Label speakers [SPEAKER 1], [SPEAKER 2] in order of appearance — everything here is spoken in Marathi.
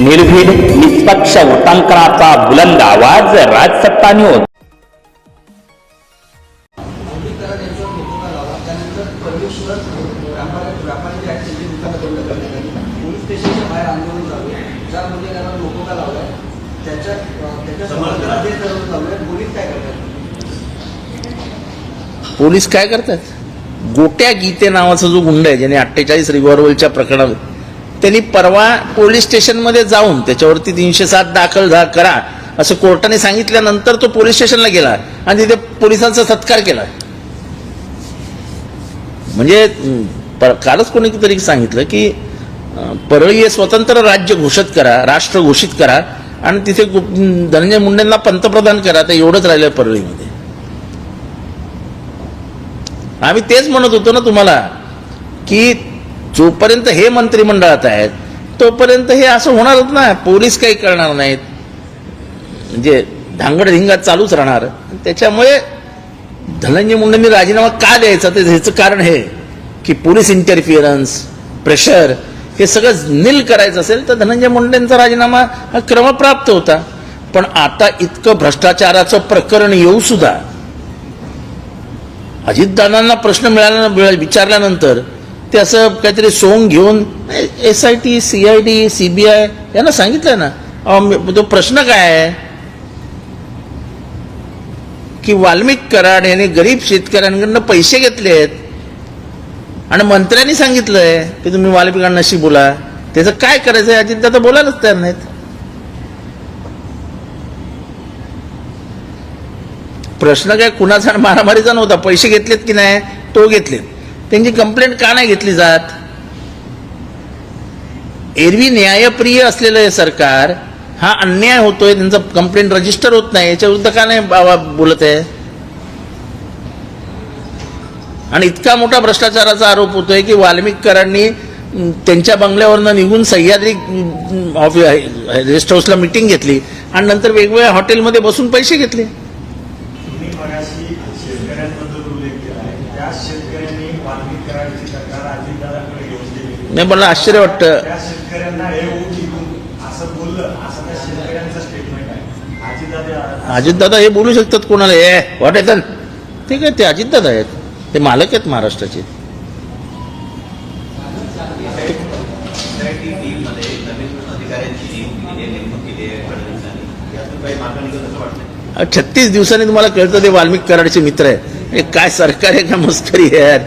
[SPEAKER 1] निर्भीड निष्पक्ष वृत्तांकनाचा बुलंद आवाज राजसत्ता न्यूज
[SPEAKER 2] पोलीस काय करतात?
[SPEAKER 3] गोट्या गीते नावाचा जो गुंड आहे ज्याने अठ्ठेचाळीस रिव्हॉल्वरच्या प्रकरणात त्यांनी परवा पोलीस स्टेशनमध्ये जाऊन त्याच्यावरती तीनशे सात दाखल झा करा असं कोर्टाने सांगितल्यानंतर तो पोलीस स्टेशनला गेला आणि तिथे पोलिसांचा सत्कार केला. म्हणजे अं, पर- कालच कोणीतरी सांगितलं की परळी हे स्वतंत्र राज्य घोषित करा राष्ट्र घोषित करा आणि तिथे गु- धनंजय मुंडेंना पंतप्रधान करा तर एवढंच राहिलं परळीमध्ये. आम्ही तेच म्हणत होतो ना तुम्हाला की जोपर्यंत हे मंत्रिमंडळात आहेत तोपर्यंत हे असं होणारच ना पोलीस काही करणार नाहीत. म्हणजे धांगड धिंगात चालूच राहणार. त्याच्यामुळे धनंजय मुंडेंनी राजीनामा का द्यायचा? ते ह्याचं कारण हे की पोलीस इंटरफिअरन्स प्रेशर हे सगळं नील करायचं असेल तर धनंजय मुंडेंचा राजीनामा हा क्रमप्राप्त होता. पण आता इतकं भ्रष्टाचाराचं प्रकरण येऊ सुद्धा अजितदादांना प्रश्न मिळाल्या मिळा- विचारल्यानंतर ते असं काहीतरी सोंग घेऊन S I T C I D C B I यांना सांगितलं ना तो प्रश्न काय आहे? की वाल्मिक कराड यांनी गरीब शेतकऱ्यांकडनं पैसे घेतले आहेत. आणि मंत्र्यांनी सांगितलंय की तुम्ही वाल्मिकांनाशी बोला. त्याचं काय करायचं आहे अजितदादा बोलायलाच तयार नाहीत. प्रश्न काय कुणाचा मारामारीचा नव्हता? पैसे घेतलेत की नाही? तो घेतलेत. त्यांची कंप्लेंट का नाही घेतली जात? एरवी न्यायप्रिय असलेलं हे सरकार हा अन्याय होतोय त्यांचं कंप्लेंट रजिस्टर होत नाही याच्या विरुद्ध का नाही बाबा बोलत आहे? आणि इतका मोठा भ्रष्टाचाराचा आरोप होतोय की वाल्मिकरांनी त्यांच्या बंगल्यावरनं निघून सह्याद्री ऑफिस रेस्ट हाऊसला मिटिंग घेतली आणि नंतर वेगवेगळ्या हॉटेलमध्ये बसून पैसे घेतले
[SPEAKER 4] तुम्ही मगाशी शेतकऱ्यांबद्दल उल्लेख केला आहे त्या शेतकऱ्यांनी अजितदादाकडे
[SPEAKER 3] नाही मला आश्चर्य वाटतं.
[SPEAKER 4] त्या शेतकऱ्यांना हे ऊट निघून असं बोललं असं त्या शेतकऱ्यांचं स्टेटमेंट आहे. अजितदादा
[SPEAKER 3] अजितदादा हे बोलू शकतात कोणाला? ए व्हॉट येतं ठीक आहे ते अजितदादा आहेत. ते मालक आहेत महाराष्ट्राचे. छत्तीस दिवसांनी तुम्हाला कळतं ते वाल्मिक कराडचे मित्र आहे हे काय सरकार आहे का मस्करी आहे? यार